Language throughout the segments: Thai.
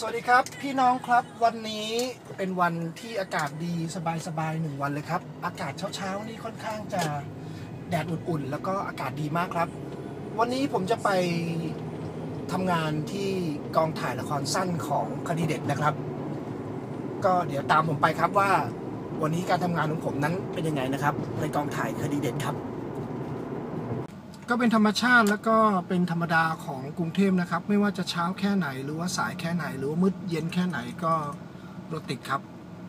สวัสดีครับ พี่น้องครับวันนี้เป็นวันที่อากาศดีสบายๆหนึ่งวันเลยครับ อากาศเช้าๆนี่ค่อนข้างจะแดดอุ่นๆ แล้วก็อากาศดีมากครับ วันนี้ผมจะไปทำงานที่กองถ่ายละครสั้นของคดีเด็ดนะครับ ก็เดี๋ยวตามผมไปครับว่า วันนี้การทำงานของผมนั้นเป็นยังไงนะครับ ในกองถ่ายคดีเด็ดครับ ก็เป็นธรรมชาติแล้วก็เป็นธรรมดาของกรุงเทพนะครับ ไม่ว่าจะเช้าแค่ไหนหรือว่าสายแค่ไหน หรือว่ามืดเย็นแค่ไหนก็รถติดครับ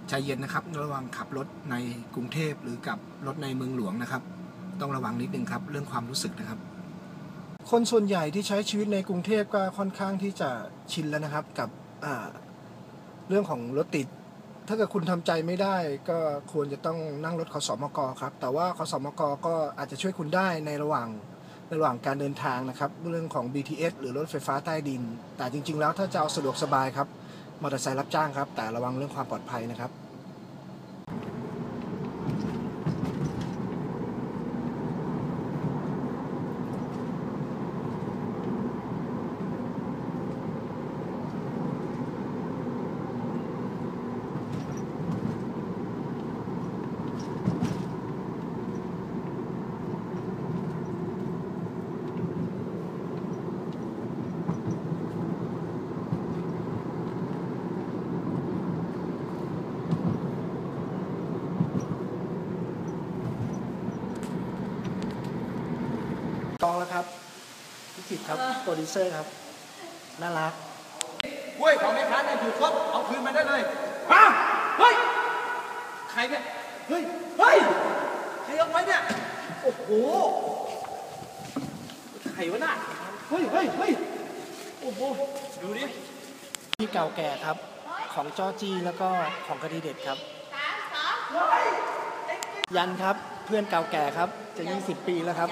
ใจเย็นนะครับ ระวังขับรถในกรุงเทพหรือกับรถในเมืองหลวงนะครับ ต้องระวังนิดนึงครับ เรื่องความรู้สึกนะครับ คนส่วนใหญ่ที่ใช้ชีวิตในกรุงเทพก็ค่อนข้างที่จะชินแล้วนะครับกับเรื่องของรถติด ถ้าเกิดคุณทำใจไม่ได้ ก็ควรจะต้องนั่งรถขสมกครับ แต่ว่าขสมกก็อาจจะช่วยคุณได้ในระหว่าง ระหว่างการเดินทางนะครับเรื่องของ BTS หรือรถไฟฟ้าใต้ดิน แต่จริง ๆ แล้วถ้าจะเอาสะดวกสบายครับมอเตอร์ไซค์รับจ้างครับ แต่ระวังเรื่องความปลอดภัยนะครับ แล้วครับพิจิตรครับโปรดิวเซอร์ครับ น่ารักกล้วยของแม่ค้าเนี่ยอยู่ครบเอาคืนมาได้เลยมาเฮ้ย ใครเนี่ย เฮ้ย เฮ้ย ใครเอาไปเนี่ย โอ้โห ใครวะน่ะเฮ้ยเฮ้ยเฮ้ยโอ้โห ดูดิที่เก่าแก่ครับ ของจอจีแล้วก็ของคดีเด็ดครับ ยันครับ เพื่อนเก่าแก่ครับ จะ 20 ปีแล้วครับ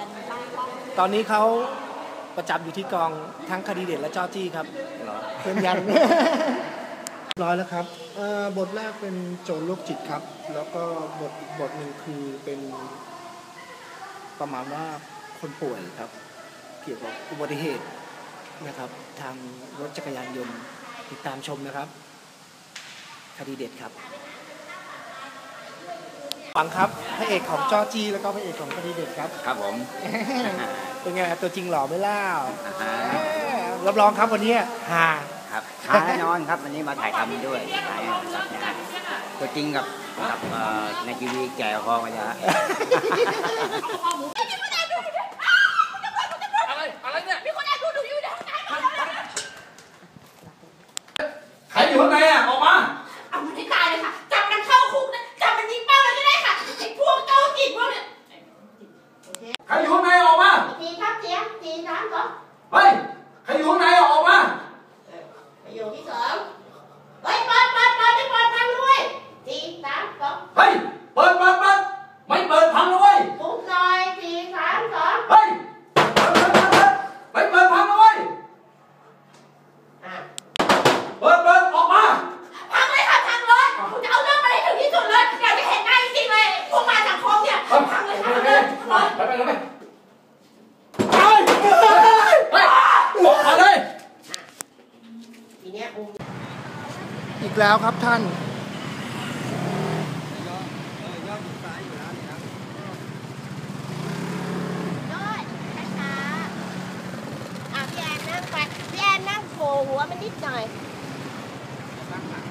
ตอนนี้เขาประจำอยู่ที่กองทั้งคดีเด็ดและจอจี้ครับเพื่อนยัน ร้อยแล้วครับเอ่อบทแรกเป็นโจรโรคจิตครับ แล้วก็บทอีกบทหนึ่งคือเป็นประมาณว่าคนป่วยครับ เกี่ยวกับอุบัติเหตุนะครับ ทางรถจักรยานยนต์ติดตามชมนะครับ คดีเด็ดครับฟังครับพระเอกของจอจีแล้วก็พระเอกของคดีเด็ดครับ ครับผม เป็นไงตัวจริงหล่อไหม่เล่าอ่าฮะรับรองครับวันนี้ฮาครับท้าแน่นอนครับวันนี้มาถ่ายทำด้วยถ่ายครับนะฮะตัวจริงกับกับเอ่อในทีวีแก่พอกันนะฮะอะไรอะไรเนี่ยมีคนแอบดูหนูอยู่ในห้องน้ำใครอยู่ข้างในอะ เบิร์ดเบิร์ดออกมาทางเลยค่ะพังเลยผมจะเอาเรื่องมาให้ถึงที่สุดเลยอยากจะเห็นหน้าจริงเลยพวกมาสังคงเนี่ยทางเลยค่ะพังเลยไปไปไปอีกแล้วครับท่านย้อนซ้ายอพี่แอนนั่งโผล่หัวมันนิดหน่อย Ha ha ha.